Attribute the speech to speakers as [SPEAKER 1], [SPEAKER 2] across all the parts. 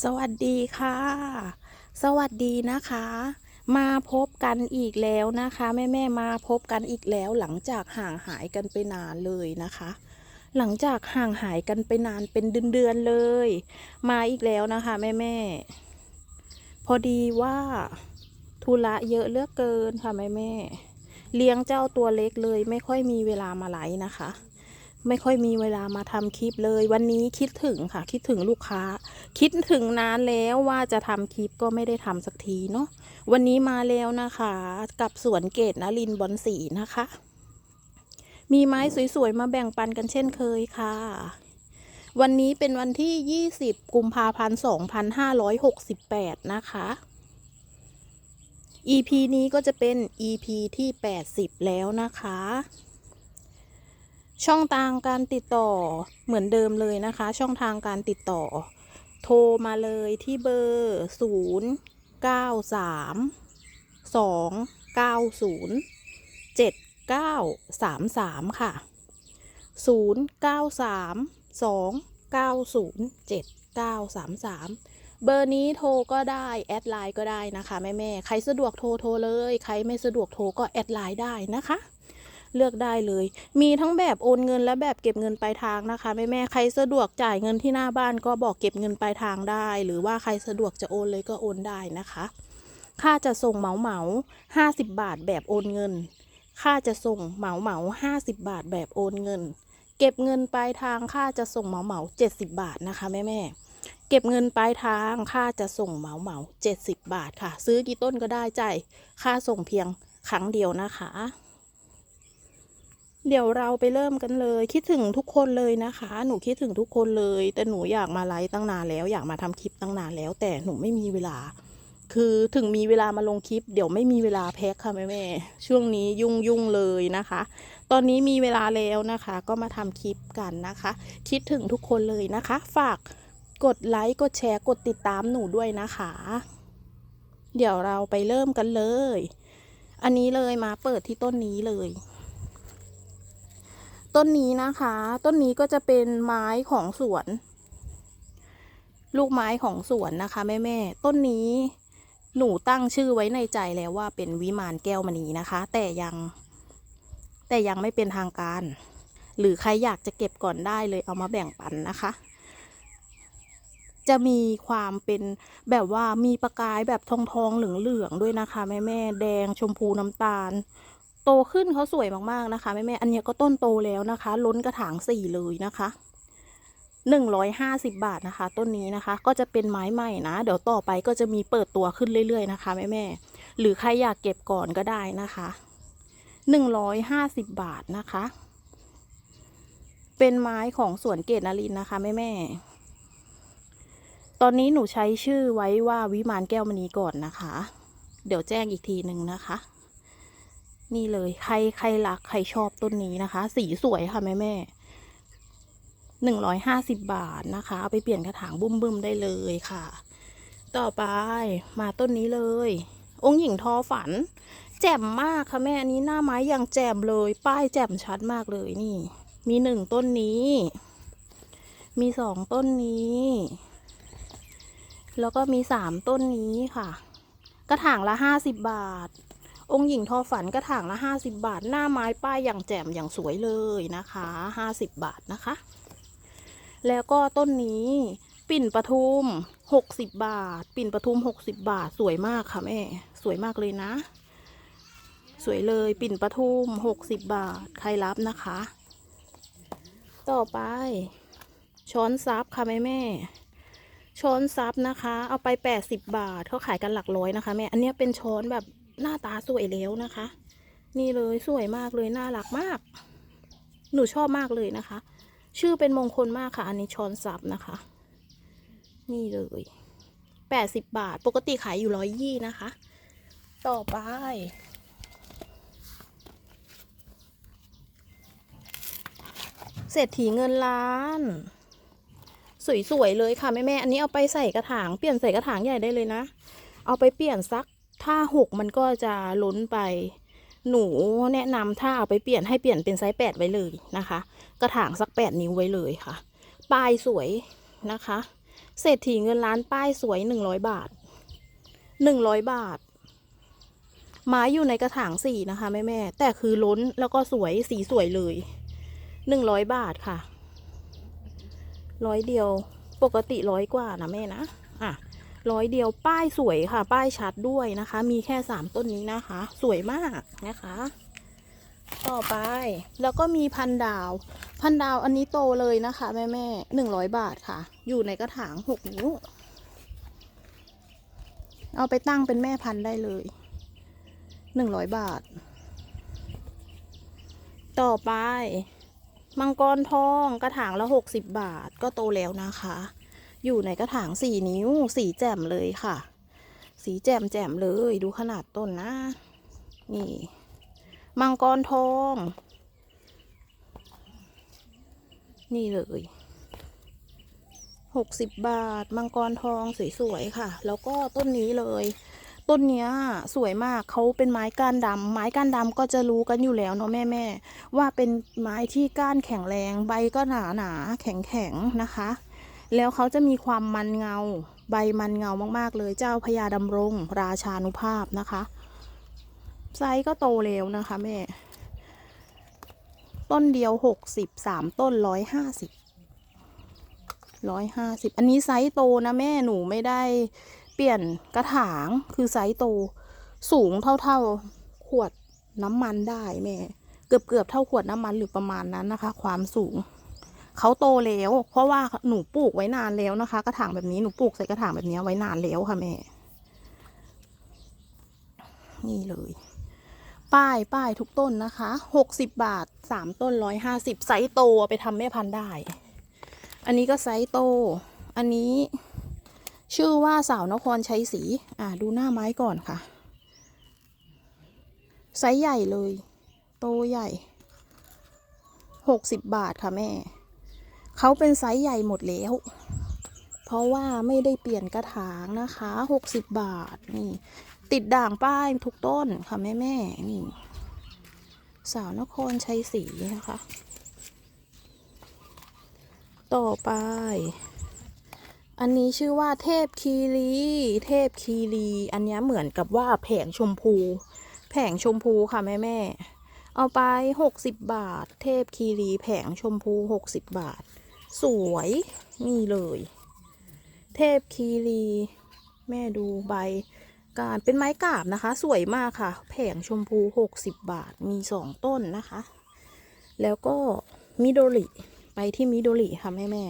[SPEAKER 1] สวัสดีค่ะ สวัสดีนะคะ มาพบกันอีกแล้วนะคะ แม่แม่มาพบกันอีกแล้ว หลังจากห่างหายกันไปนานเลยนะคะ หลังจากห่างหายกันไปนานเป็นเดือนๆเลย มาอีกแล้วนะคะ แม่แม่พอดีว่าธุระเยอะเลือกเกินค่ะแม่แม่เลี้ยงเจ้าตัวเล็กเลย ไม่ค่อยมีเวลามาไลฟ์นะคะ ไม่ค่อยมีเวลามาทำคลิปเลย วันนี้คิดถึงค่ะ คิดถึงลูกค้า คิดถึงนานแล้วว่าจะทำคลิปก็ไม่ได้ทำสักทีเนาะวันนี้มาแล้วนะคะ กับสวนเกตนลินบอนสีนะคะ มีไม้สวยๆ มาแบ่งปันกันเช่นเคยค่ะ วันนี้เป็นวันที่ 20 กุมภาพันธ์ 2568 นะคะ EP นี้ก็จะเป็น EP ที่ 80 แล้วนะคะ ช่องทางการติดต่อเหมือนเดิมเลยนะคะ ช่องทางการติดต่อ โทรมาเลยที่เบอร์ 0 9 3 2 9 0 7 9 3 3 ค่ะ 0 9 3 2 9 0 7 9 3 3 เบอร์นี้โทรก็ได้ แอดไลน์ก็ได้นะคะ แม่แม่ๆใครสะดวกโทรโทรเลย ใครไม่สะดวกโทรก็แอดไลน์ได้นะคะ เลือกได้เลย มีทั้งแบบโอนเงินและแบบเก็บเงินปลายทางนะคะแม่แม่ใครสะดวกจ่ายเงินที่หน้าบ้านก็บอกเก็บเงินปลายทางได้ หรือว่าใครสะดวกจะโอนเลยก็โอนได้นะคะ ค่าจะส่งเหมาเหมาห้าสิบบาทแบบโอนเงิน ค่าจะส่งเหมาเหมาห้าสิบบาทแบบโอนเงิน เก็บเงินปลายทางค่าจะส่งเหมาเหมาเจ็ดสิบบาทนะคะแม่แม่เก็บเงินปลายทางค่าจะส่งเหมาเหมาเจ็ดสิบบาทค่ะ ซื้อกี่ต้นก็ได้จ่ายค่าส่งเพียงครั้งเดียวนะคะ เดี๋ยวเราไปเริ่มกันเลย คิดถึงทุกคนเลยนะคะ หนูคิดถึงทุกคนเลย แต่หนูอยากมาไลฟ์ตั้งนานแล้ว อยากมาทำคลิปตั้งนานแล้ว แต่หนูไม่มีเวลา คือถึงมีเวลามาลงคลิป เดี๋ยวไม่มีเวลาแพ็คค่ะแม่แม่ช่วงนี้ยุ่งยุ่งเลยนะคะ ตอนนี้มีเวลาแล้วนะคะ ก็มาทำคลิปกันนะคะ คิดถึงทุกคนเลยนะคะ ฝากกดไลค์กดแชร์กดติดตามหนูด้วยนะคะ เดี๋ยวเราไปเริ่มกันเลย อันนี้เลยมาเปิดที่ต้นนี้เลย ต้นนี้นะคะ ต้นนี้ก็จะเป็นไม้ของสวน ลูกไม้ของสวนนะคะแม่แม่ๆต้นนี้หนูตั้งชื่อไว้ในใจแล้วว่าเป็นวิมานแก้วมณีนะคะ แต่ยังแต่ยังไม่เป็นทางการ หรือใครอยากจะเก็บก่อนได้เลยเอามาแบ่งปันนะคะ จะมีความเป็นแบบว่ามีประกายแบบทองทองเหลืองเหลืองด้วยนะคะ แม่แม่ๆแดงชมพูน้ำตาล โตขึ้นเขาสวยมากๆนะคะแม่แม่อันนี้ก็ต้นโตแล้วนะคะ ล้นกระถางสี่เลยนะคะหนึ่งร้อยห้าสิบบาทนะคะ ต้นนี้นะคะ ก็จะเป็นไม้ใหม่นะ เดี๋ยวต่อไปก็จะมีเปิดตัวขึ้นเรื่อยๆนะคะแม่แม่หรือใครอยากเก็บก่อนก็ได้นะคะหนึ่งร้อยห้าสิบบาทนะคะ เป็นไม้ของสวนเกตนารินนะคะแม่แม่ตอนนี้หนูใช้ชื่อไว้ว่าวิมานแก้วมณีก่อนนะคะ เดี๋ยวแจ้งอีกทีหนึ่งนะคะ นี่เลยใครใครรักใครชอบต้นนี้นะคะ สีสวยค่ะแม่แม่หนึ่งร้อยห้าสิบบาทนะคะ เอาไปเปลี่ยนกระถางบุ้มบึมได้เลยค่ะ ต่อไปมาต้นนี้เลย องค์หญิงทอฝัน แจ่มมากค่ะแม่อันนี้หน้าไม้อย่างแจ่มเลย ป้ายแจ่มชัดมากเลยนี่ มีหนึ่งต้นนี้ มีสองต้นนี้ แล้วก็มีสามต้นนี้ค่ะ กระถางละห้าสิบบาท องค์หญิงทอฝันกระถางละห้าสิบบาท หน้าไม้ป้ายอย่างแจ่มอย่างสวยเลยนะคะห้าสิบบาทนะคะ แล้วก็ต้นนี้ปิ่นปทุมหกสิบบาท ปิ่นปทุมหกสิบบาทสวยมากค่ะแม่ สวยมากเลยนะ สวยเลยปิ่นปทุมหกสิบบาท ใครรับนะคะ ต่อไป ช้อนซับค่ะแม่แม่ช้อนซับนะคะ เอาไปแปดสิบบาทเขาขายกันหลักร้อยนะคะแม่ อันนี้เป็นช้อนแบบ หน้าตาสวยแล้วนะคะ นี่เลยสวยมากเลยน่ารักมาก หนูชอบมากเลยนะคะ ชื่อเป็นมงคลมากค่ะ อันนี้ช้อนซับนะคะ นี่เลยแปดสิบบาท ปกติขายอยู่ร้อยยี่นะคะ ต่อไป เศรษฐีเงินล้านสวยๆเลยค่ะแม่แม่ๆอันนี้เอาไปใส่กระถางเปลี่ยนใส่กระถางใหญ่ได้เลยนะ เอาไปเปลี่ยนสัก ถ้าหกมันก็จะล้นไป หนูแนะนำถ้าเอาไปเปลี่ยนให้เปลี่ยนเป็นไซส์แปดไว้เลยนะคะ กระถางสักแปดนิ้วไว้เลยค่ะปลายสวยนะคะ เศรษฐีเงินล้านป้ายสวยหนึ่งร้อยบาทหนึ่งร้อยบาทไม้อยู่ในกระถางสี่นะคะแม่แม่แต่คือล้นแล้วก็สวยสีสวยเลยหนึ่งร้อยบาทค่ะร้อยเดียวปกติร้อยกว่านะแม่นะอะ ร้อยเดียวป้ายสวยค่ะ ป้ายชัดด้วยนะคะ มีแค่สามต้นนี้นะคะ สวยมากนะคะ ต่อไป แล้วก็มีพันดาว พันดาวอันนี้โตเลยนะคะแม่แม่หนึ่งร้อยบาทค่ะ อยู่ในกระถางหกนิ้ว เอาไปตั้งเป็นแม่พันธุ์ได้เลยหนึ่งร้อยบาท ต่อไป มังกรทองกระถางละหกสิบบาทก็โตแล้วนะคะ อยู่ในกระถางสี่นิ้ว สีแจ่มเลยค่ะ สีแจ่มแจ่มเลยดูขนาดต้นนะ นี่ มังกรทอง นี่เลยหกสิบบาท มังกรทองสวยๆค่ะ แล้วก็ต้นนี้เลย ต้นเนี้ยสวยมากเขาเป็นไม้ก้านดำไม้ก้านดำก็จะรู้กันอยู่แล้วเนาะแม่แม่ๆว่าเป็นไม้ที่ก้านแข็งแรงใบก็หนาหนาๆแข็งแข็งๆนะคะ แล้วเขาจะมีความมันเงา ใบมันเงามากๆเลยเจ้าพญาดำรง ราชานุภาพนะคะ ไซส์ก็โตแล้วนะคะแม่ ต้นเดียวหกสิบสามต้นร้อยห้าสิบร้อยห้าสิบอันนี้ไซส์โตนะแม่หนูไม่ได้เปลี่ยนกระถางคือไซส์โต สูงเท่าๆขวดน้ำมันได้แม่ เกือบเกือบๆเท่าขวดน้ำมันหรือประมาณนั้นนะคะ ความสูง เขาโตแล้วเพราะว่าหนูปลูกไว้นานแล้วนะคะ กระถางแบบนี้หนูปลูกใส่กระถางแบบนี้ไว้นานแล้วค่ะแม่ นี่เลย ป้ายป้ายทุกต้นนะคะหกสิบบาทสามต้นร้อยห้าสิบไซส์โตไปทำแม่พันธุ์ได้ อันนี้ก็ไซส์โต อันนี้ชื่อว่าสาวนครชัยศรีอ่าดูหน้าไม้ก่อนค่ะ ไซส์ใหญ่เลย โตใหญ่หกสิบบาทค่ะแม่ เขาเป็นไซส์ใหญ่หมดแล้ว เพราะว่าไม่ได้เปลี่ยนกระถางนะคะหกสิบบาทนี่ ติดด่างป้ายทุกต้นค่ะแม่แม่นี่ สาวนครชัยศรีนะคะ ต่อไป อันนี้ชื่อว่าเทพคีรี เทพคีรี อันนี้เหมือนกับว่าแผงชมพู แผงชมพูค่ะแม่แม่เอาไปหกสิบบาท เทพคีรีแผงชมพูหกสิบบาท สวยนี่เลย เทพคีรี แม่ดูใบการเป็นไม้กาบนะคะ สวยมากค่ะ แผงชมพู 60 บาทมีสองต้นนะคะ แล้วก็มิโดริไปที่มิโดริค่ะแม่แม่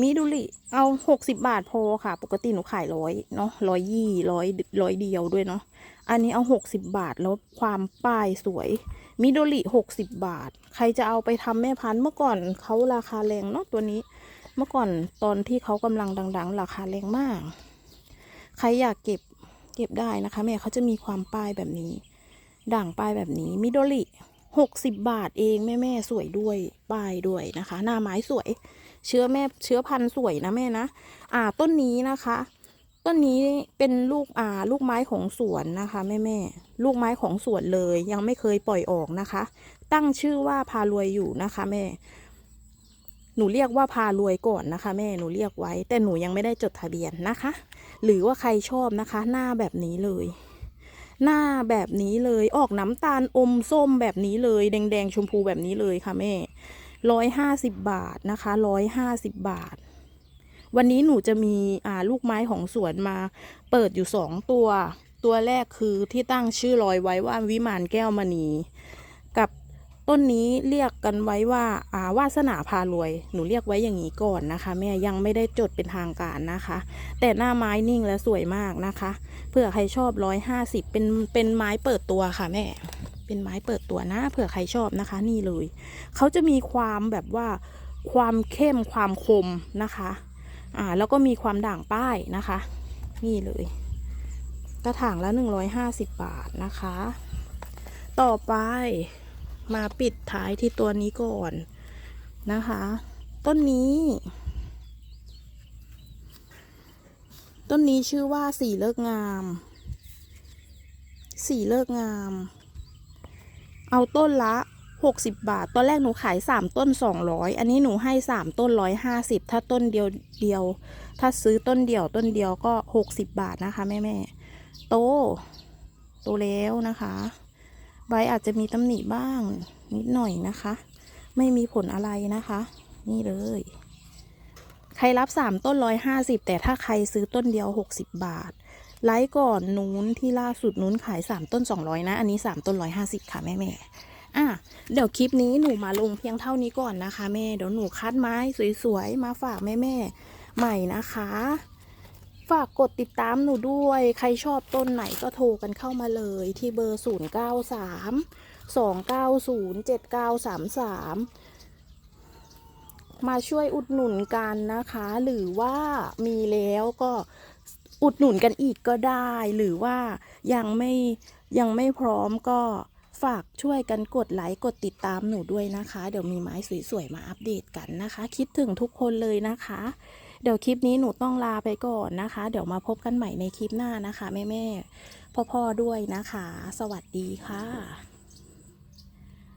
[SPEAKER 1] มิโดริเอา60 บาทพอค่ะ ปกติหนูขายร้อยเนาะร้อยยี่ร้อยร้อยเดียวด้วยเนาะอันนี้เอา 60 บาทแล้วความป้ายสวย มิโดริ60บาท ใครจะเอาไปทำแม่พันธุ์เมื่อก่อนเขาราคาแรงเนาะตัวนี้ เมื่อก่อนตอนที่เขากำลังดัง ๆ ราคาแรงมาก ใครอยากเก็บเก็บได้นะคะ แม่เขาจะมีความป้ายแบบนี้ ด่างป้ายแบบนี้มิโดริหกสิบบาทเองแม่แม่สวยด้วยป้ายด้วยนะคะ หน้าไม้สวย เชื้อแม่เชื้อพันธุ์สวยนะแม่นะ อ่าต้นนี้นะคะ ต้นนี้เป็นลูกอ่าลูกไม้ของสวนนะคะแม่แม่ลูกไม้ของสวนเลยยังไม่เคยปล่อยออกนะคะ ตั้งชื่อว่าพารวยอยู่นะคะแม่ หนูเรียกว่าพารวยก่อนนะคะ แม่หนูเรียกไว้ แต่หนูยังไม่ได้จดทะเบียนนะคะ หรือว่าใครชอบนะคะ หน้าแบบนี้เลย หน้าแบบนี้เลยออกน้ำตาลอมส้มแบบนี้เลย แดงๆชมพูแบบนี้เลยค่ะแม่ร้อยห้าสิบบาทนะคะร้อยห้าสิบบาท วันนี้หนูจะมีอ่าลูกไม้ของสวนมาเปิดอยู่สองตัว ตัวแรกคือที่ตั้งชื่อลอยไว้ว่าวิมานแก้วมณี กับต้นนี้เรียกกันไว้ว่าอ่าวาสนาพารวย หนูเรียกไว้อย่างนี้ก่อนนะคะ แม่ยังไม่ได้จดเป็นทางการนะคะ แต่หน้าไม้นิ่งและสวยมากนะคะเผื่อใครชอบร้อยห้าสิบเป็นเป็นไม้เปิดตัวค่ะแม่ เป็นไม้เปิดตัวนะเผื่อใครชอบนะคะ นี่เลย เขาจะมีความแบบว่าความเข้มความคมนะคะ อ่าแล้วก็มีความด่างป้ายนะคะ นี่เลย กระถางละหนึ่งร้อยห้าสิบบาทนะคะ ต่อไปมาปิดท้ายที่ตัวนี้ก่อนนะคะ ต้นนี้ ต้นนี้ชื่อว่าสีเลิกงาม สีเลิกงาม เอาต้นละ 60 บาท ตอนแรกหนูขาย 3 ต้น 200 อันนี้หนูให้ 3 ต้น 150 ถ้าต้นเดียวเดียว ถ้าซื้อต้นเดียวต้นเดียวก็ 60 บาทนะคะ แม่แม่โต โตแล้วนะคะ ใบอาจจะมีตำหนิบ้างนิดหน่อยนะคะ ไม่มีผลอะไรนะคะ นี่เลย ใครรับ 3 ต้น 150 แต่ถ้าใครซื้อต้นเดียว 60 บาทไลค์ก่อนนู้นที่ล่าสุดนู้นขาย 3 ต้น 200 นะ อันนี้ 3 ต้น 150 ค่ะ แม่แม่ อะเดี๋ยวคลิปนี้หนูมาลงเพียงเท่านี้ก่อนนะคะ แม่เดี๋ยวหนูคัดไม้สวยๆมาฝากแม่แม่ๆใหม่นะคะ ฝากกดติดตามหนูด้วย ใครชอบต้นไหนก็โทรกันเข้ามาเลยที่เบอร์ 0 9 3 2 9 0 7 9 3 3 มาช่วยอุดหนุนกันนะคะ หรือว่ามีแล้วก็อุดหนุนกันอีกก็ได้ หรือว่ายังไม่ยังไม่พร้อมก็ ฝากช่วยกันกดไลค์กดติดตามหนูด้วยนะคะ เดี๋ยวมีไม้สวยๆมาอัปเดตกันนะคะ คิดถึงทุกคนเลยนะคะ เดี๋ยวคลิปนี้หนูต้องลาไปก่อนนะคะ เดี๋ยวมาพบกันใหม่ในคลิปหน้านะคะแม่ๆพ่อๆด้วยนะคะ สวัสดีค่ะ